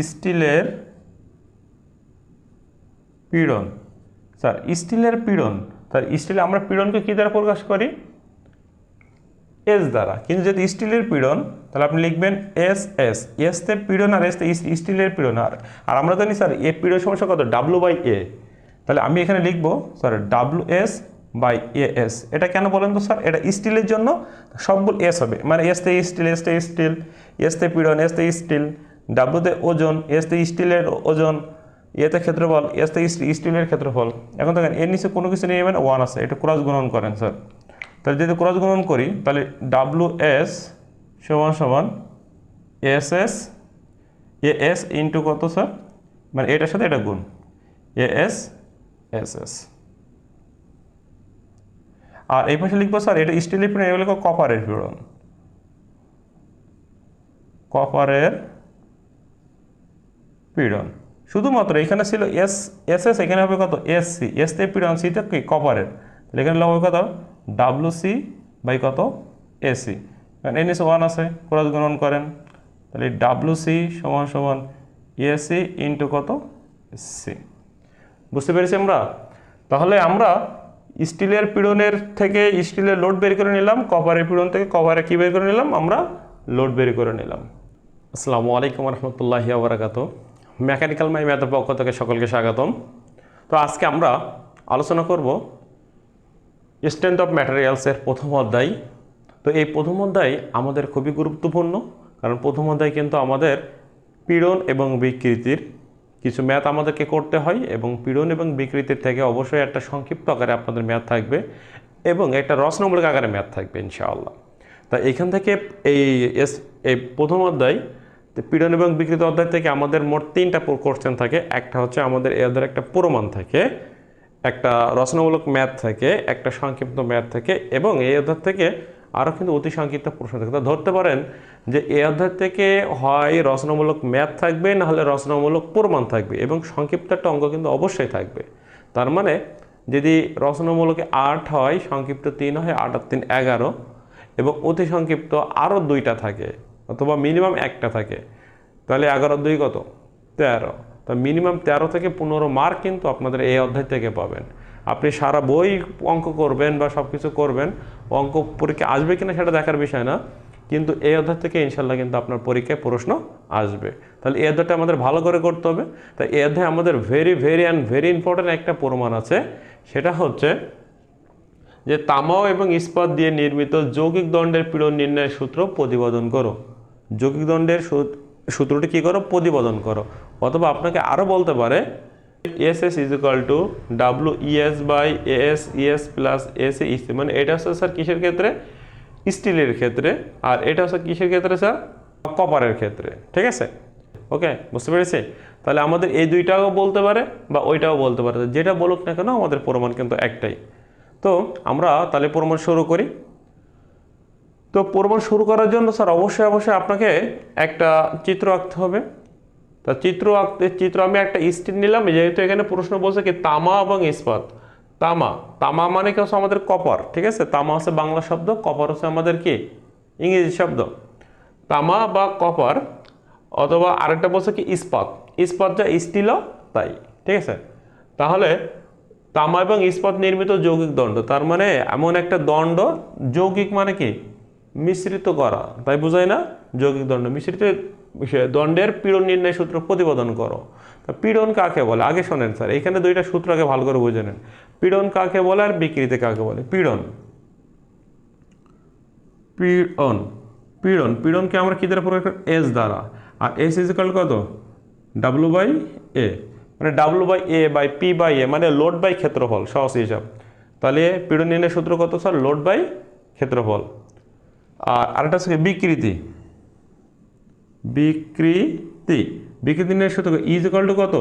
স্টিলের পীড়ন। স্যার, স্টিলের পীড়ন। স্যার স্টিলে আমরা পীড়নকে কী দ্বারা প্রকাশ করি? এস দ্বারা। কিন্তু যদি স্টিলের পীড়ন, তাহলে আপনি লিখবেন এস এস এসতে পীড়ন আর এসতে স্টিলের পীড়ন। আর আর আমরা জানি, স্যার এ পীড়ন সমস্যা কত? ডাব্লু বাই এ তাহলে আমি এখানে লিখব, sir W S by A S এটা কেন বলেন তো, স্যার? এটা স্টিলের জন্য সবগুলো এস হবে। মানে এসতে স্টিল এসতে স্টিল এসতে পীড়ন এসতে স্টিল। ডাব্লুতে ওজন এসতে স্টিলের ওজন এতে ক্ষেত্রফল এসতে স্টিলের ক্ষেত্রফল। এখন দেখেন, এর নিচে কোনো কিছু নেই মানে ওয়ান আছে, এটা ক্রস গুণন করেন স্যার তাহলে যদি ক্রস গুণন করি, তাহলে ডাব্লু এস সমান সমান S S A S into কত স্যার মানে এটার সাথে এটা গুণ। এ এস এস এস আর এই পাশে লিখব স্যার এটা স্টিলের পীড়ন এগুলো কপারের পীড়ন। কপারের পীড়ন। শুধুমাত্র এখানে ছিল এস এস এস এখানে হবে কত? এস সি এস তে পীড়ন সিতে কপারের তাহলে এখানে হবে কত? ডাব্লু সি বাই কত? এসি কারণ এন এস ওয়ান আছে, ক্রস গুণন করেন। তাহলে ডাব্লু সি সমান সমান এসি ইন্টু কত? সি বুঝতে পেরেছি আমরা? তাহলে আমরা স্টিলের পীড়নের থেকে স্টিলের লোড বের করে নিলাম কপারের পীড়ন থেকে কপারে কী বের করে নিলাম? আমরা লোড বের করে নিলাম। আসসালামু আলাইকুম রহমতুল্লাহি আবরাকাত মেকানিক্যাল মাই ম্যাথের পক্ষ থেকে সকলকে স্বাগতম। তো আজকে আমরা আলোচনা করব স্ট্রেংথ অফ ম্যাটেরিয়ালসের প্রথম অধ্যায়। তো এই প্রথম অধ্যায় আমাদের খুবই গুরুত্বপূর্ণ, কারণ প্রথম অধ্যায় কিন্তু আমাদের পীড়ন এবং বিকৃতির কিছু ম্যাথ আমাদেরকে করতে হয় এবং পীড়ন এবং বিকৃতির থেকে অবশ্যই একটা সংক্ষিপ্ত আকারে আপনাদের ম্যাথ থাকবে এবং একটা রচনামূলক আকারে ম্যাথ থাকবে, ইনশাআল্লাহ। তা এখান থেকে এই এস এই প্রথম অধ্যায় তো পীড়ন এবং বিকৃত অধ্যায় থেকে আমাদের মোট তিনটা কোশ্চেন থাকে। একটা হচ্ছে আমাদের এদের একটা প্রমাণ থাকে, একটা রচনামূলক ম্যাথ থাকে, একটা সংক্ষিপ্ত ম্যাথ থাকে এবং এই অধ্যায় থেকে আরও কিন্তু অতি সংক্ষিপ্ত প্রশ্ন থাকে। তা ধরতে পারেন যে এই অধ্যায় থেকে হয় রচনামূলক ম্যাথ থাকবে, না হলে রচনামূলক প্রমাণ থাকবে এবং সংক্ষিপ্ত একটা অঙ্ক কিন্তু অবশ্যই থাকবে। তার মানে যদি রচনামূলকে আট হয়, সংক্ষিপ্ত তিন হয়, আট আর তিন এগারো এবং অতি সংক্ষিপ্ত আরও দুইটা থাকে অথবা মিনিমাম একটা থাকে। তাহলে এগারো দুই কত? তেরো। তা মিনিমাম তেরো থেকে পনেরো মার্ক কিন্তু আপনাদের এই অধ্যায় থেকে পাবেন। আপনি সারা বই অঙ্ক করবেন বা সব কিছু করবেন, অঙ্ক পরীক্ষা আসবে কিনা সেটা দেখার বিষয় না। কিন্তু এই অধ্যায় থেকে ইনশাল্লাহ কিন্তু আপনার পরীক্ষায় প্রশ্ন আসবে। তাহলে এই অধ্যায়টা আমাদের ভালো করে করতে হবে। তাই এই অধ্যায়ে আমাদের very very and very important একটা প্রমাণ আছে। সেটা হচ্ছে যে তামাও এবং ইস্পাত দিয়ে নির্মিত যৌগিক দণ্ডের পীড়ন নির্ণয়ের সূত্র প্রতিপাদন করো। যৌগিক দণ্ডের সূত্রটি কী করো? প্রতিপাদন করো। অথবা আপনাকে আরও বলতে পারে S S is equal to W ES by S ES plus S is মানে এটা হচ্ছে স্যার কিসের ক্ষেত্রে? স্টিলের ক্ষেত্রে। আর এটা হচ্ছে কিসের ক্ষেত্রে স্যার? কপারের ক্ষেত্রে। ঠিক আছে? ওকে? বুঝতে পেরেছি? তাহলে আমাদের এই দুইটাও বলতে পারে বা ওইটাও বলতে পারে। যেটা বলুক না কেন, আমাদের প্রমাণ কিন্তু একটাই। তো আমরা তাহলে প্রমাণ শুরু করি। তো প্রমাণ শুরু করার জন্য স্যার অবশ্যই অবশ্যই আপনাকে একটা চিত্র আঁকতে হবে। তা চিত্র আঁকতে, চিত্র আমি একটা স্টিল নিলাম যেহেতু এখানে প্রশ্ন বলছে কি তামা এবং ইস্পাত। তামা তামা মানে কি হচ্ছে আমাদের কপার, ঠিক আছে? তামা হচ্ছে বাংলা শব্দ, কপার হচ্ছে আমাদের কি? ইংরেজি শব্দ। তামা বা কপার, অথবা আরেকটা বলছে কি ইস্পাত। ইস্পাত যা স্টিলও তাই, ঠিক আছে? তাহলে তামা এবং ইস্পাত নির্মিত যৌগিক দণ্ড, তার মানে এমন একটা দণ্ড, যৌগিক মানে কি? মিশ্রিত করা। তাই বোঝায় না? যৌগিক দণ্ড। মিশ্রিত দণ্ডের পীড়ন নির্ণয় সূত্র প্রতিপাদন করো। তা পীড়ন কাকে বলে? আগে শোনেন স্যার, এখানে দুইটা সূত্র আগে ভালো করে বুঝে নেন। পীড়ন কাকে বলে আর বিকৃতি কাকে বলে? পীড়ন। পীড়ন। পীড়ন। পীড়নকে আমরা কী দ্বারা প্রয়োগ এস দ্বারা। আর এস ইজ ইজিক্যাল কত? ডাব্লু বাই এ মানে W by A by P by A মানে লোড বাই ক্ষেত্রফল, সহজ হিসাব। তাহলে পীড়ন নির্ণয় সূত্র কত স্যার? লোড বাই ক্ষেত্রফল। আর আরেকটা হচ্ছে বিকৃতি। বিকৃতি। বিকৃতি নিয়ে সূত্র ইজ ইকাল টু কত?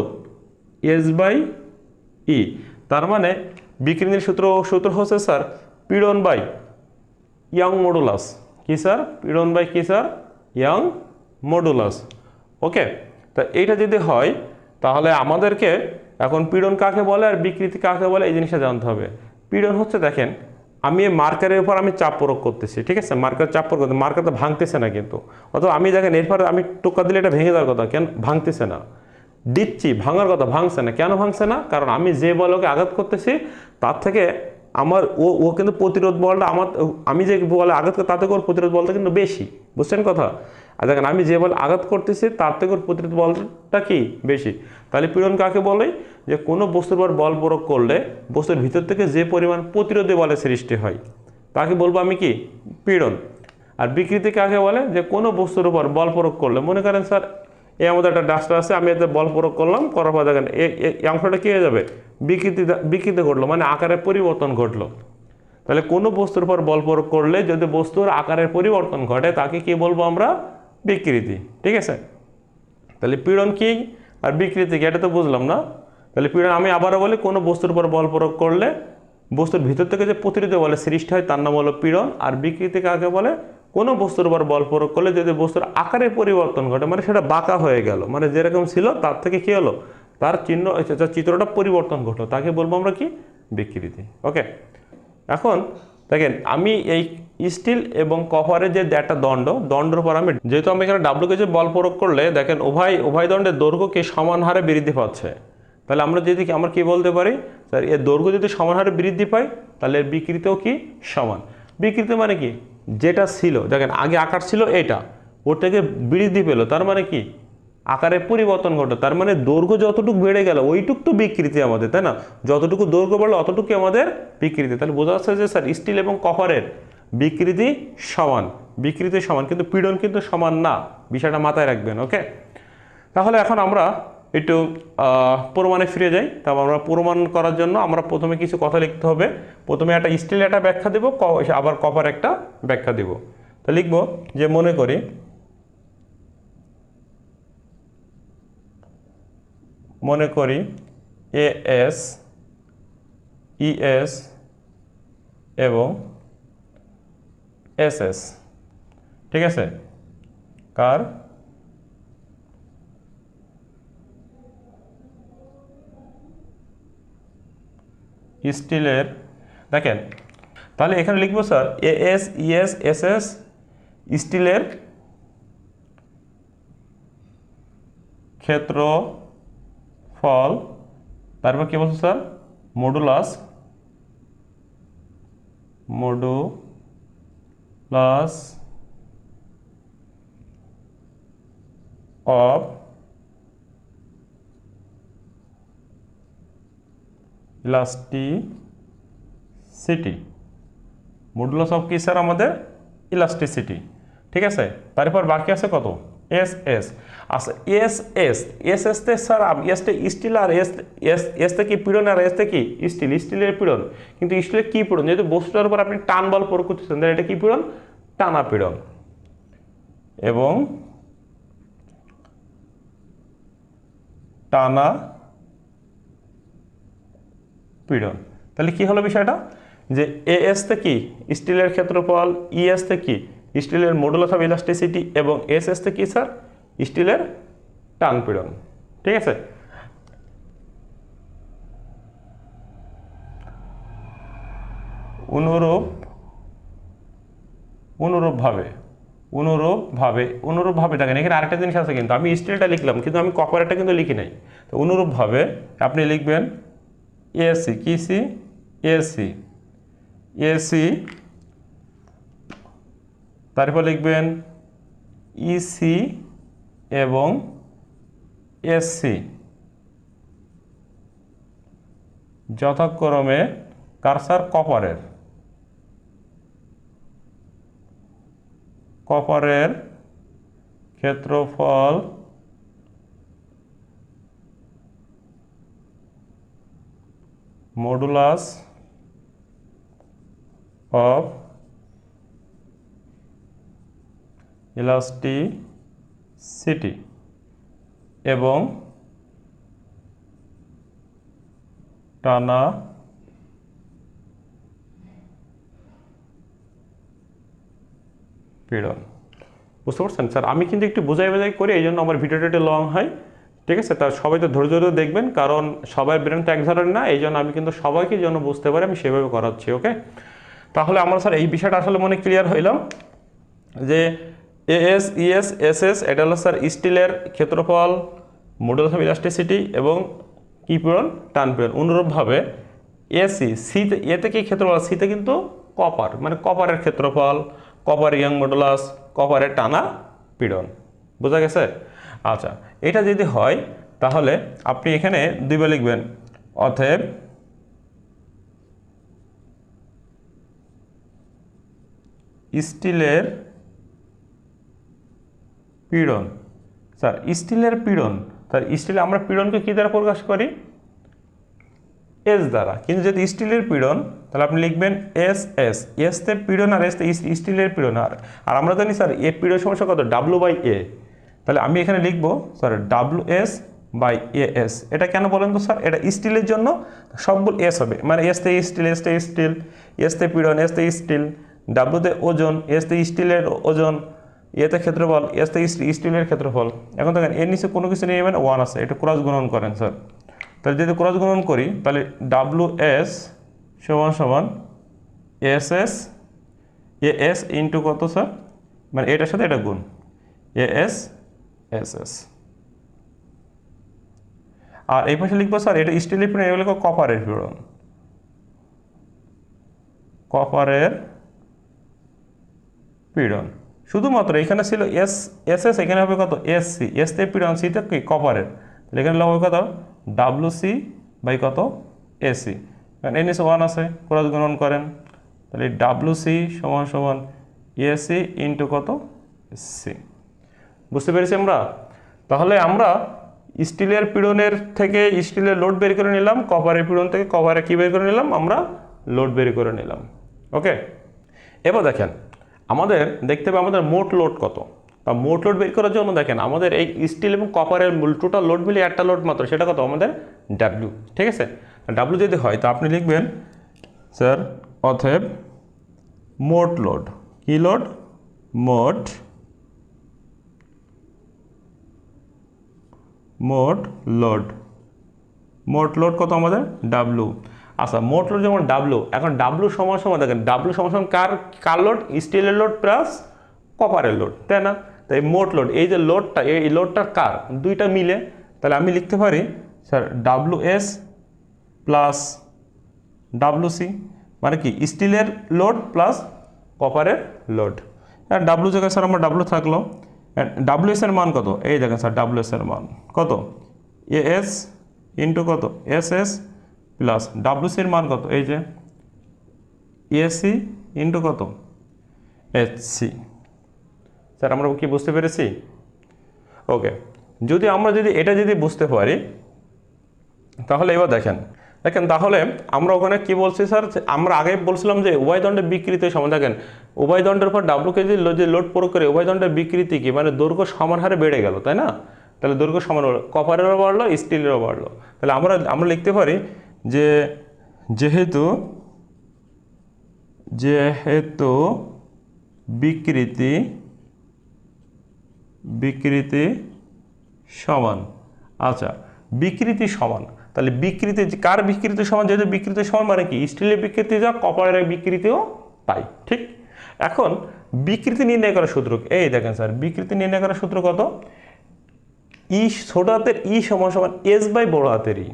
এস বাই ই তার মানে বিকৃতির সূত্র সূত্র হচ্ছে স্যার পীড়ন বাই ইয়াং মডুলাস কি স্যার? পীড়ন বাই কি স্যার? ইয়াং মডুলাস ওকে তা এইটা যদি হয়, তাহলে আমাদেরকে এখন পীড়ন কাকে বলে আর বিকৃতি কাকে বলে এই জিনিসটা জানতে হবে। পীড়ন হচ্ছে দেখেন আমি এই মার্কারের উপর আমি চাপ প্রয়োগ করতেছি, ঠিক আছে? মার্কার চাপ প্রয়োগ করতে মার্কার তো ভাঙতেছে না কিন্তু। অথবা আমি দেখেন এরপর আমি টোকা দিলে এটা ভেঙে দেওয়ার কথা, কেন? ভাঙতেছে না। দিচ্ছি, ভাঙার কথা ভাঙছে না। কেন ভাঙছে না? কারণ আমি যে বলকে আঘাত করতেছি, তার থেকে আমার ও ও কিন্তু প্রতিরোধ বলটা আমার, আমি যে বলে আঘাত করি থেকে ওর প্রতিরোধ বলটা কিন্তু বেশি। বুঝছেন কথা? আর দেখেন, আমি যে বল আঘাত করতেছি, তার থেকে ওর প্রতিরোধ বলটা কি? বেশি। তাহলে পীড়ন কাকে বলে? যে কোনো বস্তুর উপর বল প্রয়োগ করলে বস্তুর ভিতর থেকে যে পরিমাণ প্রতিরোধী বলের সৃষ্টি হয়, তাকে বলব আমি কি? পীড়ন। আর বিকৃতি কাকে বলে? যে কোনো বস্তুর উপর বল প্রয়োগ করলে, মনে করেন স্যার, এই আমাদের একটা ডাস্টার আছে, আমি এতে বল প্রয়োগ করলাম, করার পর দেখেন এ- এ- এই অংশটা কী হয়ে যাবে? বিকৃতি বিকৃতি ঘটলো মানে আকারের পরিবর্তন ঘটলো। তাহলে কোনো বস্তুর উপর বল প্রয়োগ করলে যদি বস্তুর আকারের পরিবর্তন ঘটে, তাকে কি বলব আমরা? বিকৃতি। ঠিক আছে? তাহলে পীড়ন কি? আর বিকৃতি কি? এটা তো বুঝলাম না। তাহলে পীড়ন আমি আবারও বলি, কোনো বস্তুর উপর বল প্রয়োগ করলে বস্তুর ভিতর থেকে যে প্রতিরোধী বলে সৃষ্টি হয়, তার নাম হলো পীড়ন। আর বিকৃতি কাকে বলে? কোনো বস্তুর উপর বল প্রয়োগ করলে যদি বস্তুর আকারে পরিবর্তন ঘটে মানে সেটা বাঁকা হয়ে গেল মানে যেরকম ছিল, তার থেকে কি হলো? তার চিহ্ন তার চিত্রটা পরিবর্তন ঘটলো, তাকে বলব আমরা কি? বিকৃতি। ওকে এখন দেখেন, আমি এই স্টিল এবং কভারের যে একটা দণ্ড, দণ্ডের উপর আমি, যেহেতু আমি এখানে ডাব্লুকে যে বল প্রয়োগ করলে, দেখেন উভয় উভয় দণ্ডের দৈর্ঘ্যকে সমান হারে বৃদ্ধি পাচ্ছে। তাহলে আমরা যদি আমরা কি বলতে পারি? স্যার এর দৈর্ঘ্য যদি সমান হারে বৃদ্ধি পায়, তাহলে এর বিকৃতিও কি? সমান। বিকৃতি মানে কি? যেটা ছিল, দেখেন আগে আকার ছিল এটা ওর থেকে বৃদ্ধি পেল, তার মানে কি? আকারে পরিবর্তন ঘটে, তার মানে দৈর্ঘ্য যতটুকু বেড়ে গেল, ওইটুক তো বিকৃতি আমাদের, তাই না? যতটুকু দৈর্ঘ্য বাড়লো অতটুকু আমাদের বিকৃতি। তাহলে বোঝা যাচ্ছে যে, স্যার স্টিল এবং কপারের বিকৃতি সমান। বিকৃতি সমান, কিন্তু পীড়ন কিন্তু সমান না। বিষয়টা মাথায় রাখবেন ওকে তাহলে এখন আমরা একটু প্রমাণে ফিরে যাই। তারপর আমরা প্রমাণ করার জন্য আমরা প্রথমে কিছু কথা লিখতে হবে। প্রথমে একটা স্টিল একটা ব্যাখ্যা দেবো আবার কপার একটা ব্যাখ্যা দেব। তো লিখব যে মনে করি মনে করি এ এস ইএস এবং এস এস ঠিক আছে? কার? স্টিলের, দেখেন, তাহলে এখানে লিখব, sir, A S ES S S স্টিলের ক্ষেত্র ফল তারপর কি বলছে, sir? Modulus modulus of elasticity modulus of কি স্যার আমাদের ইলাস্টিসিটি ঠিক আছে? তারপর বাকি আছে কত? এস এস আচ্ছা এস এস এস এস তে স্যার এসতে স্টিল আর এস এস এসতে কি পীড়ন আর এসতে কি স্টিল স্টিলের পীড়ন। কিন্তু স্টিলের কি পীড়ন? যেহেতু বস্তুটার উপর আপনি টান বল প্রয়োগ করতেছেন তাহলে এটা কি পীড়ন? টানা পীড়ন। এবং টানা পীড়ন। তাহলে কি হলো বিষয়টা? যে এ এস তে কি স্টিলের ক্ষেত্রফল ই এস তে কি স্টিলের মডুলাস অফ ইলাস্টিসিটি এবং এস এস তে কি স্যার স্টিলের টান পীড়ন। ঠিক আছে? অনুরূপ, অনুরূপভাবে অনুরূপভাবে অনুরূপভাবে দেখেন, এখানে আরেকটা জিনিস আছে কিন্তু আমি স্টিলটা লিখলাম, কিন্তু আমি কপারেটটা কিন্তু লিখি নাই। তো অনুরূপভাবে আপনি লিখবেন এসি, কি সি? এসি। এসি। তারপর লিখবেন ইসি এবং এসসি যথাক্রমে কারসার কপারের। কপারের ক্ষেত্রফল মডুলাস অফ ইলাস্টিসিটি এবং টানা পীড়ন। বুঝতে পারছেন? স্যার, আমি কিন্তু একটু বোঝাই বোঝাই করি এই জন্য আমার ভিডিওটা লং হয়। ঠিক আছে? তা সবাই তো ধৈর্য ধরে দেখবেন, কারণ সবাই ব্রেন তো এক ধরনের না এই জন্য আমি কিন্তু সবাইকে যেন বুঝতে পারি, আমি সেভাবে করাচ্ছি, ওকে? তাহলে আমরা স্যার এই বিষয়টা আসলে মনে ক্লিয়ার হইলাম যে এএস ইএস এস এস এটা হলো স্যার স্টিলের ক্ষেত্রফল মডেল অফ ইলাস্টিসিটি এবং কি পূরণ? টান পূরণ। অনুরূপভাবে এসি সিতে এতে কি ক্ষেত্রফল? সিতে কিন্তু কপার মানে কপারের ক্ষেত্রফল কপার ইয়াং মডুলাস কপারের টানা পীড়ন। বোঝা গেছে? আচ্ছা এটা যদি হয়, তাহলে আপনি এখানে দুইবার লিখবেন, অতএব স্টিলের পীড়ন, স্যার, স্টিলের পীড়ন স্যার স্টিলে আমরা পীড়নকে কী দ্বারা প্রকাশ করি? এস দ্বারা, কিন্তু যদি স্টিলের পীড়ন, তাহলে আপনি লিখবেন এস এস এসতে পীড়ন আর এসতে স্টিলের পীড়ন, আর আর আমরা জানি, স্যার এ পীড়ন সমস্যা কত? ডাব্লু বাই এ তাহলে আমি এখানে লিখব sir W S by A S এটা কেন বলেন তো স্যার? এটা স্টিলের জন্য সবগুলো এস হবে। মানে এসতে স্টিল এসতে স্টিল এসতে পীড়ন এসতে স্টিল ডাব্লুতে ওজন এসতে স্টিলের ওজন এতে ক্ষেত্রফল এসতে স্টিলের ক্ষেত্রফল। এখন দেখেন, এর নিচে কোনো কিছু নেই মানে ওয়ান আছে। এটা ক্রস গুণন করেন স্যার। তাহলে যদি ক্রস গুণন করি, তাহলে ডাব্লু এস সমান সমান S S A S into কত স্যার? মানে এটার সাথে এটা গুণ। এ এস এস এস আর এই পাশে লিখব, স্যার, এটা স্টিলের পীড়ন এগুলো কপারের পীড়ন। কপারের পীড়ন। শুধুমাত্র এখানে ছিল এস এস এস এখানে হবে কত? এস সি এস তে পীড়ন সিতে কি? কপারের তাহলে এখানে হবে কত? ডাব্লু সি বাই কত? এসি কারণ এন এস ওয়ান আছে ক্রস গুণন করেন, তাহলে ডাব্লু সি সমান সমান এসি ইন্টু কত? সি বুঝতে পেরেছি আমরা? তাহলে আমরা স্টিলের পীড়নের থেকে স্টিলের লোড বের করে নিলাম কপারের পীড়ন থেকে কপারে কী বের করে নিলাম? আমরা লোড বের করে নিলাম ওকে এবার দেখেন, আমাদের দেখতে হবে আমাদের মোট লোড কত। তা মোট লোড বের করার জন্য দেখেন, আমাদের এই স্টিল এবং কপারের টোটাল লোড মিলিয়ে একটা লোড মাত্র, সেটা কত? আমাদের ডাব্লিউ ঠিক আছে? ডাব্লিউ যদি হয়, তো আপনি লিখবেন, স্যার অথেব মোট লোড কি লোড মোট মোট লোড মোট লোড কত আমাদের? ডাব্লু আচ্ছা মোট লোড যেমন ডাব্লু এখন ডাব্লু সমান সমান দেখেন ডাব্লু সমান সমান কার কার লোড স্টিলের লোড প্লাস কপারের লোড তাই না? তাই মোট লোড এই যে লোডটা এই লোডটা কার? দুইটা মিলে, তাহলে আমি লিখতে পারি, sir W S plus W C মানে কি? স্টিলের লোড প্লাস কপারের লোড আর ডাব্লু জায়গায় স্যার আমার ডাব্লু থাকল। ডাব্লু এস এর মান কত? এই দেখেন স্যার ডাব্লু এস এর মান। কত? এ এস ইন্টু কত? এস এস প্লাস ডাব্লু সির মান কত? এই যে এসি ইন্টু কত? সি স্যার আমরা কি বুঝতে পেরেছি? ওকে যদি আমরা যদি, এটা যদি বুঝতে পারি, তাহলে এবার দেখেন। দেখেন, তাহলে আমরা ওখানে কি বলছি স্যার আমরা আগে বলছিলাম যে উভয় দণ্ডের বিকৃতি সমান। দেখেন উভয় দণ্ডের উপর ডাব্লু কেজি যে লোড প্রয়োগ করে উভয় দণ্ডের বিকৃতি কি? মানে দৈর্ঘ্য সমান হারে বেড়ে গেল, তাই না? তাহলে দৈর্ঘ্য সমান কপারেরও বাড়লো স্টিলেরও বাড়লো। তাহলে আমরা আমরা লিখতে পারি যে যেহেতু যেহেতু বিকৃতি বিকৃতি সমান। আচ্ছা বিকৃতি সমান। তাহলে বিকৃতি, কার বিকৃতি সমান? যেহেতু বিকৃতি সমান মানে কি? স্টিলের বিকৃতি যা কপারের বিকৃতিও তাই, ঠিক? এখন বিকৃতি নির্ণয় করার সূত্র এই দেখেন স্যার, বিকৃতি নির্ণয় করার সূত্র কত? ই ছোট হাতের ই সমান সমান এস বাই বড় হাতের ই।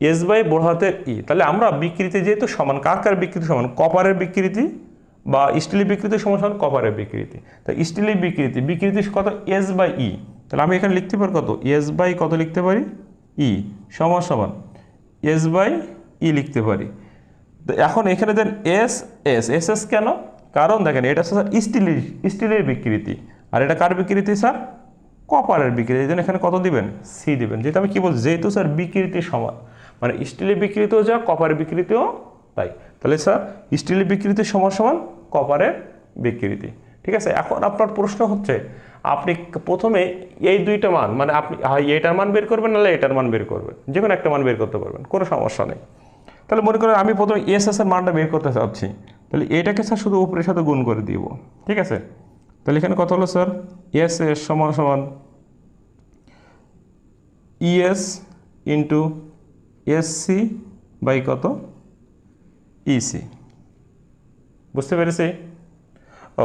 এস বাই বড় হাতের ই। তাহলে আমরা বিকৃতি যেহেতু সমান, কার কার বিকৃতি সমান? কপারের বিকৃতি বা স্টিলের বিকৃতি সমান সমান কপারের বিকৃতি। তো স্টিলের বিকৃতি বিকৃতি কত? S by E. তাহলে আমি এখানে লিখতে পারি কত? এস বাই কত লিখতে পারি? ই সমান সমান এস বাই ই লিখতে পারি। তো এখন এখানে দেন এস এস এস এস কেন? কারণ দেখেন, এটা স্যার স্টিলের স্টিলের বিকৃতি। আর এটা কার বিকৃতি, স্যার? কপারের বিকৃতি। এই এখানে কত দিবেন? সি দিবেন। যেহেতু আমি কী বলছি, যেহেতু, স্যার বিকৃতি সমান। মানে স্টিলের বিকৃতিও যা, কপারের বিকৃতিও তাই। তাহলে, স্যার, স্টিলের বিকৃতি সমান সমান কপারের বিকৃতি। ঠিক আছে? এখন আপনার প্রশ্ন হচ্ছে, আপনি প্রথমে এই দুইটা মান মানে আপনি, হয় এইটার মান বের করবেন নাহলে এটার মান বের করবেন। যে কোনো একটা মান বের করতে পারবেন, কোনো সমস্যা নেই। তাহলে মনে করেন আমি প্রথমে এস এর মানটা বের করতে চাচ্ছি। তাহলে এটাকে স্যার শুধু উপরের সাথে গুণ করে দিব। ঠিক আছে? তাহলে এখানে কত হলো স্যার এস এস সমান সমান ইএস ইন্টু এসসি বাই কত? ইসি বুঝতে পেরেছি?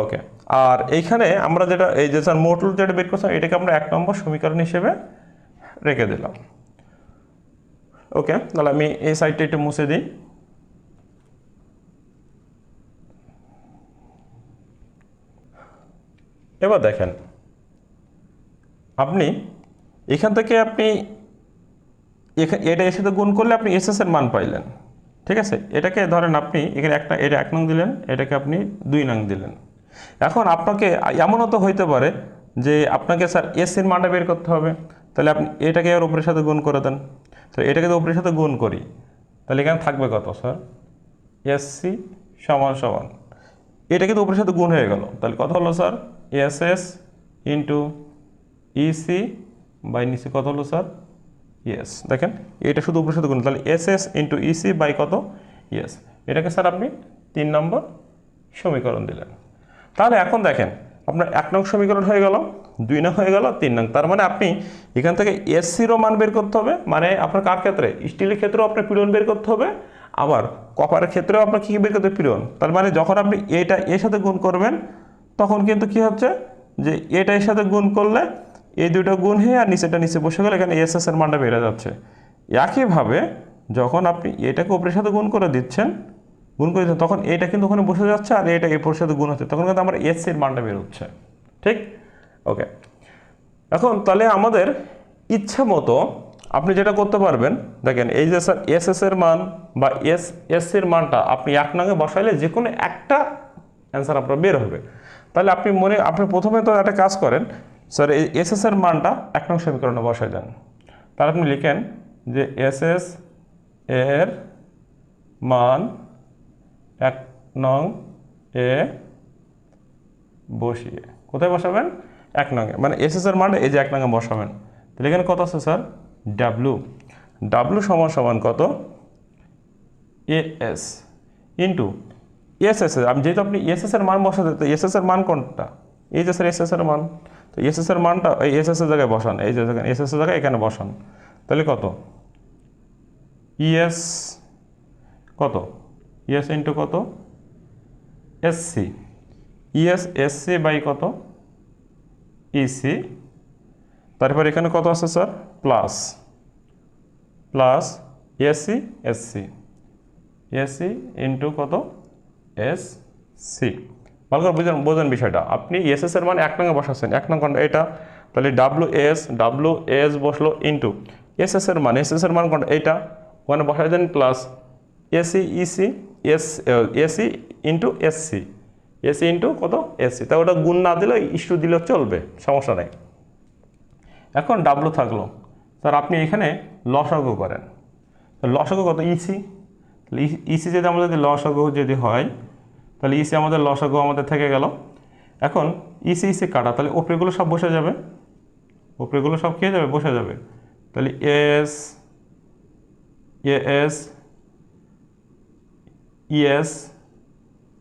ওকে আর এইখানে আমরা যেটা, এই যে স্যার মোটল যেটা বের করছিলাম এটাকে আমরা এক নম্বর সমীকরণ হিসেবে রেখে দিলাম। ওকে তাহলে আমি এই সাইডটা একটু মুছে দিই। এবার দেখেন, আপনি এখান থেকে আপনি এটা এর সাথে গুণ করলে আপনি এস এর মান পাইলেন, ঠিক আছে? এটাকে ধরেন আপনি এখানে একটা, এটা এক নং দিলেন, এটাকে আপনি দুই নং দিলেন। এখন আপনাকে এমনও তো হইতে পারে যে আপনাকে স্যার এস এর মানটা বের করতে হবে, তাহলে আপনি এটাকে আর উপরের সাথে গুণ করে দেন। তাহলে এটাকে তো উপরের সাথে গুণ করি, তাহলে এখানে থাকবে কত স্যার? এসসি সমান সমান। এটাকে তো উপরের সাথে গুণ হয়ে গেল, তাহলে কত হলো sir? S S into EC by নিচে কত হলো স্যার ইয়েস দেখেন এটা শুধু উপরের সাথে গুণ তাহলে S S into EC by কত? ইয়েস এটাকে স্যার আপনি তিন নম্বর সমীকরণ দিলেন। তাহলে এখন দেখেন, আপনার এক নং সমীকরণ হয়ে গেল, দুই নং হয়ে গেল, তিন নং। তার মানে আপনি এখান থেকে এসসিরও মান বের করতে হবে মানে আপনার কার ক্ষেত্রে? স্টিলের ক্ষেত্রেও আপনার পীড়ন বের করতে হবে, আবার কপারের ক্ষেত্রেও আপনার কী বের করতে হবে? পীড়ন। তার মানে যখন আপনি এটা এর সাথে গুণ করবেন তখন কিন্তু কি হচ্ছে? যে এটা এর সাথে গুণ করলে এই দুটো গুণ হয়ে আর নিচেটা নিচে বসে গেলে এখানে এস এর মানটা বেড়ে যাচ্ছে। একইভাবে যখন আপনি এটাকে ওপরের সাথে গুণ করে দিচ্ছেন, গুণ করে দিচ্ছেন, তখন এটা কিন্তু ওখানে বসে যাচ্ছে আর এটা এর সাথে গুণ হচ্ছে। তখন কিন্তু আমার এস এর মানটা বেরোচ্ছে ঠিক? ওকে। এখন তাহলে আমাদের ইচ্ছা মতো আপনি যেটা করতে পারবেন, দেখেন এই যে স্যার এস এস এর মান বা এস এস এর মানটা আপনি এক নাঙে বসাইলে যে কোনো একটা অ্যান্সার আপনার বের হবে। তাহলে আপনি মনে, আপনি প্রথমে তো একটা কাজ করেন, স্যার, এই এস এস এর মানটা এক নং সমীকরণে বসাই দেন। তাহলে আপনি লিখেন যে এস এস এর মান এক নং এ বসিয়ে, কোথায় বসাবেন? এক নঙে মানে এস এস এর মানে এই যে এক নঙে বসাবেন। তাহলে এখানে কত আছে, স্যার? ডাব্লু ডাব্লু সমান সমান কত? A S into S S আমি যেহেতু আপনি এস এস এর মান বসাতে তো এস এস এর মান কোনটা এই যে স্যার এস এস এর মান তো এস এস এর মানটা এই এস এস এর জায়গায় বসান এই যে এস এস এর জায়গায় এখানে বসান তাহলে কত ইএস কত ইএস ইন্টু কত এসসি ইএস এসসি বাই কত ইসি তারপর এখানে কত আছে sir plus plus SC SC SC into কত এস, সি। ভালো করে বুঝেন, বোঝেন বিষয়টা। আপনি এসএস এর মান এক নঙ্গে বসাচ্ছেন, এক নং কোনটা? এটা। তাহলে ডাব্লু এস ডাব্লু এস বসল ইন্টু এসএস এর মান এসএস এর মান কোনটা? এইটা ওখানে বসাই দেন plus AC EC S AC into SC AC into কত? এসসি তা ওটা গুণ না দিলেও ইস্টু দিলেও চলবে, সমস্যা নেই। এখন ডাব্লু থাকল। স্যার, আপনি এখানে লসাগু করেন। লসাগু কত? ইসি ইসি যদি আমাদের যদি লসাগু যদি হয়, তাহলে ইসি আমাদের লসাগু আমাদের থেকে গেল। এখন ইসি ইসি কাটা, তাহলে ওপরেগুলো সব বসে যাবে। ওপরেগুলো সব খেয়ে যাবে? বসে যাবে। তাহলে S S ES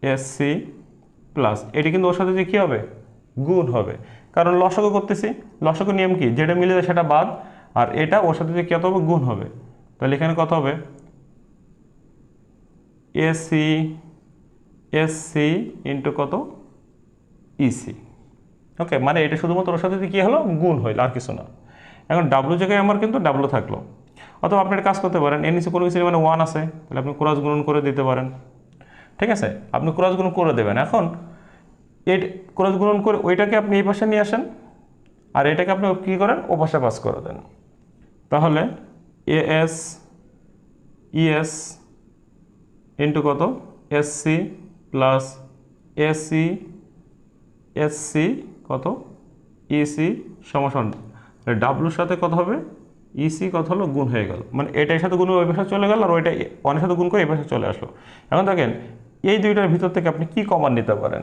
SC plus এটি কিন্তু ওর সাথে যে কী হবে? গুণ হবে। কারণ লসাগু করতেছি, লসাগু নিয়ম কি? যেটা মিলে যায় সেটা বাদ, আর এটা ওর সাথে যে কত হবে? গুণ হবে। তাহলে এখানে কত হবে? এসি এসসি ইন্টু কত? ইসি ওকে মানে এটা শুধুমাত্র ওর সাথে কী হলো? গুণ হইল, আর কিছু না। এখন ডাব্লু জায়গায় আমার কিন্তু ডাব্লু থাকল। অথবা আপনি কাজ করতে পারেন এর নিচে কোনো কিছু মানে ওয়ান আছে, তাহলে আপনি ক্রস গুণন করে দিতে পারেন। ঠিক আছে? আপনি ক্রস গুণন করে দেবেন। এখন এই ক্রস গুণন করে ওইটাকে আপনি এই পাশে নিয়ে আসেন, আর এটাকে আপনি কী করেন? ও পাশে পাস করে দেন। তাহলে এ এস ইএস ইন্টু কত? এসসি প্লাস এসি এসসি কত? ইসি সমাসন ডাব্লুর সাথে কত হবে? ইসি কত হলো? গুণ হয়ে গেল। মানে এটার সাথে গুণ ওই পাশে চলে গেল, আর ওইটা অনেক সাথে গুণ করে এই পাশে চলে আসলো। এখন দেখেন, এই দুইটার ভিতর থেকে আপনি কি কমান নিতে পারেন?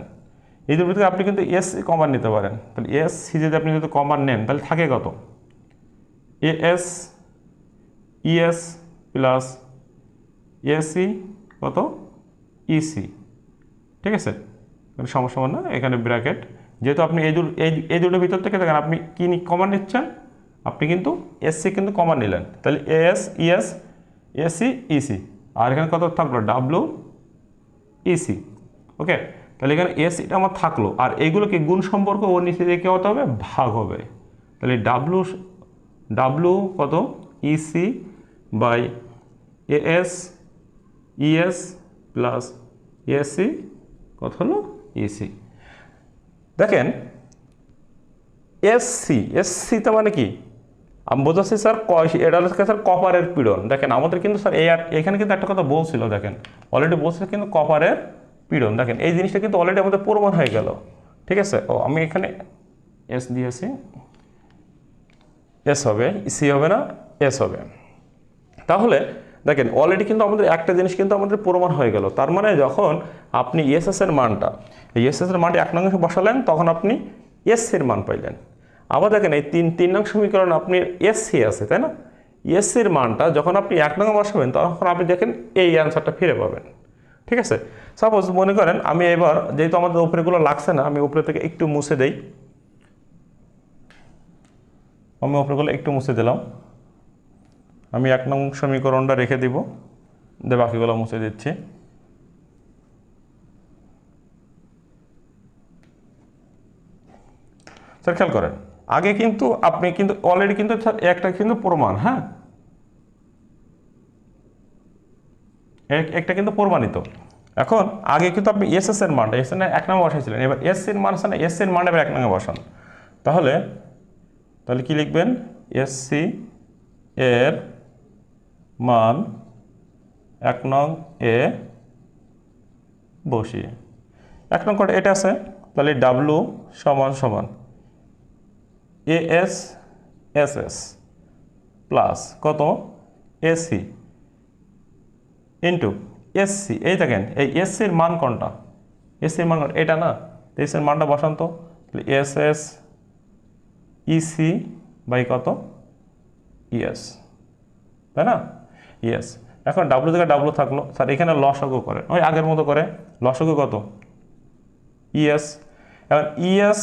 এই দুটোর থেকে আপনি কিন্তু এস কমান নিতে পারেন। তাহলে এস সি যদি আপনি যদি কমান নেন, তাহলে থাকে কত? A S ES plus AC কত? ইসি ঠিক আছে? সমস্যা না। এখানে ব্র্যাকেট। যেহেতু আপনি এই এই এই দুটোর ভিতর থেকে দেখেন, আপনি কী কমান নিচ্ছেন? আপনি কিন্তু এসসি কিন্তু কমান নিলেন। তাহলে এএস ইএস এসি ইসি আর এখানে কত থাকল? W EC okay? তাহলে এখানে এস এটা আমার থাকল। আর এইগুলোকে গুণ সম্পর্ক ওর নিচে দিয়ে কী হতে হবে? ভাগ হবে। তাহলে ডাব্লু ডাব্লু কত? EC by AS ES plus AC, কত হলো? ইসি দেখেন, এসসি এসসিতে মানে কি? আমি বোঝাচ্ছি, স্যার এটা হচ্ছে স্যার, কপারের পীড়ন। দেখেন, আমাদের কিন্তু, স্যার, এই এখানে কিন্তু একটা কথা বলছিল, দেখেন। অলরেডি বলছিল কিন্তু কপারের পীড়ন। দেখেন, এই জিনিসটা কিন্তু অলরেডি আমাদের প্রমাণ হয়ে গেল। ঠিক আছে? ও, আমি এখানে এস দিয়েছি। এস হবে সি হবে না এস হবে। তাহলে দেখেন অলরেডি কিন্তু আমাদের একটা জিনিস কিন্তু আমাদের প্রমাণ হয়ে গেল। তার মানে যখন আপনি এসএস এর মানটা, এই এসএস এর মানটা এক নং বসালেন, তখন আপনি এস এর মান পাইলেন। আবার দেখেন, এই তিন তিন নং সমীকরণ আপনি এস সি আছে, তাই না? এস এর মানটা যখন আপনি এক নং বসাবেন, তখন আপনি দেখেন এই অ্যান্সারটা ফিরে পাবেন। ঠিক আছে? সাপোজ মনে করেন, আমি এবার যেহেতু আমাদের উপরেগুলো লাগছে না, আমি উপরে থেকে একটু মুছে দেই। আমি উপরেগুলো একটু মুছে দিলাম। আমি এক নং সমীকরণটা রেখে দিব। দিয়ে বাকিগুলো মুছে দিচ্ছি। স্যার, খেয়াল করেন, আগে কিন্তু আপনি কিন্তু অলরেডি কিন্তু একটা কিন্তু প্রমাণ হ্যাঁ? এক- একটা কিন্তু প্রমাণিত। এখন আগে কিন্তু আপনি এস এস এর মানটা এস এর এক নম্বর বসাইছিলেন, এবার এস এর মান আছে না এস এর মান এবার এক নামে বসান। তাহলে তাহলে কি লিখবেন? এস সি এর মান এক নং এ বসিয়ে এক নং করে এটা আছে, তাহলে ডাব্লু সমান সমান A S S S plus কত? এসি ইন্টু এসসি এই দেখেন, এই এসসির মান কোনটা? এসসির মান? এটা না? এসির মানটা বসান তো। তাহলে এস এস ইসি বাই কত? ইএস তাই না? ইয়েস এখন ডাব্লু থেকে ডাব্লু থাকল। স্যার, এখানে লসগু করে। ওই আগের মতো করে। লসগু কত? ইএস এখন ইএস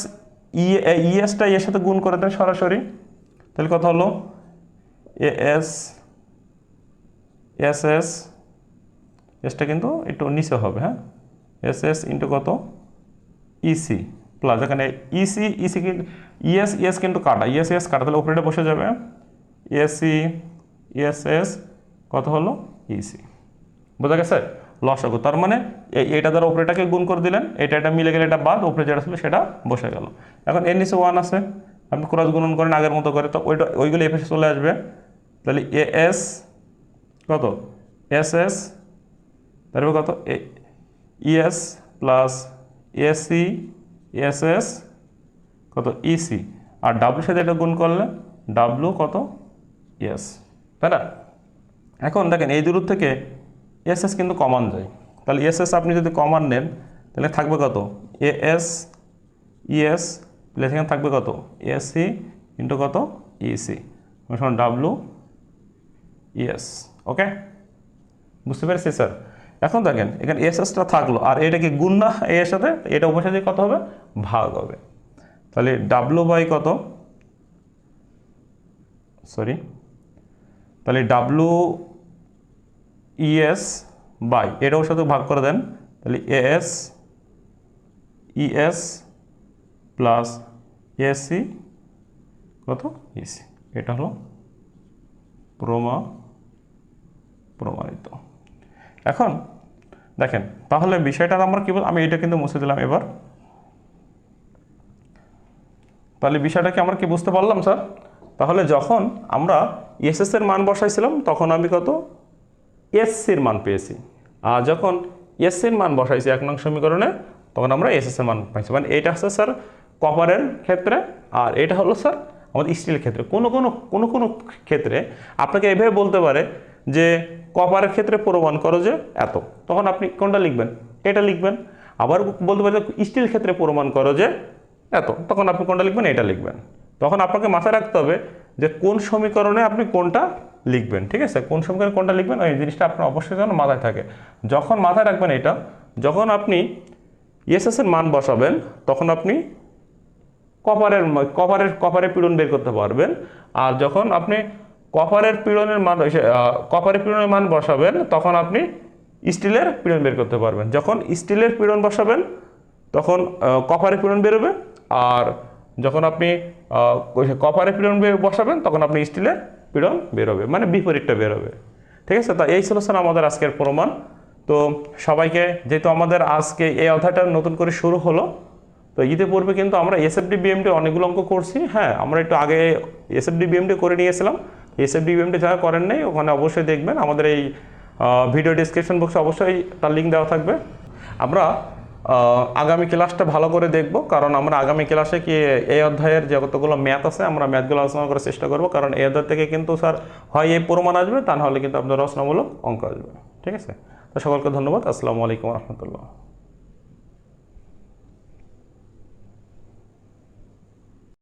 ইএসটা এর সাথে গুণ করে দেন সরাসরি। তাহলে কথা হলো? এ এস এস এস এসটা কিন্তু একটু নিচে হবে হ্যাঁ? এস এস ইন্টু কত? ইসি প্লাস এখানে ইসি ইসি কিন্তু ইএস ইএস কিন্তু কাটা। ইএস ইএস কাটা। তাহলে উপরে বসে যাবে। এসি এস এস কত হলো? ইসি বোঝা গেছে? লসাগু তার মানে এইটা দ্বারা উপরেটাকে গুণ করে দিলেন। এটা এটা মিলে গেলে এটা বাদ ওপরে যেটা ছিল সেটা বসে গেল। এখন এর নিচে ওয়ান আছে। আপনি ক্রস গুণন করেন আগের মতো করে, তো ওইটা ওইগুলো এফেসে চলে আসবে। তাহলে এ এস কত? এস এস তারপরে কত? ES plus AC S S কত? ইসি আর ডাব্লুর সাথে এটা গুণ করলে ডাব্লু কত? ইয়েস তাই না? এখন দেখেন এই দূর থেকে এস এস কিন্তু কমান যায়। তাহলে এস এস আপনি যদি কমান নেন, তাহলে থাকবে কত? এ এস ইএস প্লাস এখানে থাকবে কত? এসি ইন্টু কত? ইসি সমান ডাব্লু ইএস ওকে বুঝতে পেরেছি স্যার এখন দেখেন, এখানে এস এসটা থাকল, আর এটা কি গুণ না? এর সাথে? এটা উপরে দিয়ে কত হবে? ভাগ হবে। তাহলে ডাব্লু বাই কত? সরি তাহলে ডাব্লু ইএস বাই এটাও সাথে ভাগ করে দেন, তাহলে এএস ইএস প্লাস এসি কত? ইসি এটা হলো প্রমা, প্রমাণিত। এখন দেখেন, তাহলে বিষয়টা আমরা কি বল, আমি এটা কিন্তু মুছে দিলাম এবার। তাহলে বিষয়টা কি আমরা কি বুঝতে পারলাম, স্যার? তাহলে যখন আমরা এসএস এর মান বসাইছিলাম, তখন আমি কত? এসসির মান পেয়েছি। আর যখন এসসির মান বসাইছি এক নং সমীকরণে, তখন আমরা এসএস এর মান পাইছি। মানে এটা হচ্ছে স্যার কপারের ক্ষেত্রে, আর এটা হলো স্যার আমাদের স্টিলের ক্ষেত্রে। কোনো কোনো কোনো কোনো ক্ষেত্রে আপনাকে এভাবে বলতে পারে যে কপারের ক্ষেত্রে প্রমাণ করো যে এত। তখন আপনি কোনটা লিখবেন? এটা লিখবেন। আবার বলতে পারে যে স্টিল ক্ষেত্রে প্রমাণ করো যে এত। তখন আপনি কোনটা লিখবেন? এটা লিখবেন। তখন আপনাকে মাথায় রাখতে হবে যে কোন সমীকরণে আপনি কোনটা লিখবেন, ঠিক আছে? কোন সমীকরণে কোনটা লিখবেন? ওই জিনিসটা আপনার অবশ্যই যেন মাথায় থাকে। যখন মাথায় রাখবেন এটা, যখন আপনি এসএস এর মান বসাবেন, তখন আপনি কপারের কপারের কপারের পীড়ন বের করতে পারবেন। আর যখন আপনি কপারের পীড়নের মান কপারের পীড়নের মান বসাবেন, তখন আপনি স্টিলের পীড়ন বের করতে পারবেন। যখন স্টিলের পীড়ন বসাবেন, তখন কপারের পীড়ন বেরোবে। আর যখন আপনি কপারের পীড়ন বসাবেন, তখন আপনি স্টিলের পীড়ন বেরোবে মানে বিপরীতটা বেরোবে। ঠিক আছে? তো এই ছিল স্যার আমাদের আজকের প্রমাণ। তো সবাইকে, যেহেতু আমাদের আজকে এই অধ্যায়টা নতুন করে শুরু হলো, তো ঈদে পূর্বে কিন্তু আমরা এসএফডি বিএমডি অনেকগুলো অঙ্ক করছি। হ্যাঁ আমরা একটু আগে এসএফডি বিএমডি করে নিয়েছিলাম। এসএফডি বিএমডি যারা করেন নাই, ওখানে অবশ্যই দেখবেন। আমাদের এই ভিডিও ডিসক্রিপশন বক্সে অবশ্যই তার লিঙ্ক দেওয়া থাকবে। আমরা আগামী ক্লাসটা ভালো করে দেখব, কারণ আমরা আগামী ক্লাসে কি এই অধ্যায়ের যে কতগুলো ম্যাথ আছে, আমরা ম্যাথগুলো আলোচনা করার চেষ্টা করব, কারণ এই অধ্যায় থেকে কিন্তু স্যার হয় এই প্রমাণ আসবে, তা নাহলে কিন্তু আপনার রচনামূলক অঙ্ক আসবে। ঠিক আছে? তো সকলকে ধন্যবাদ, আসসালামু আলাইকুম রহমতুল্লাহ।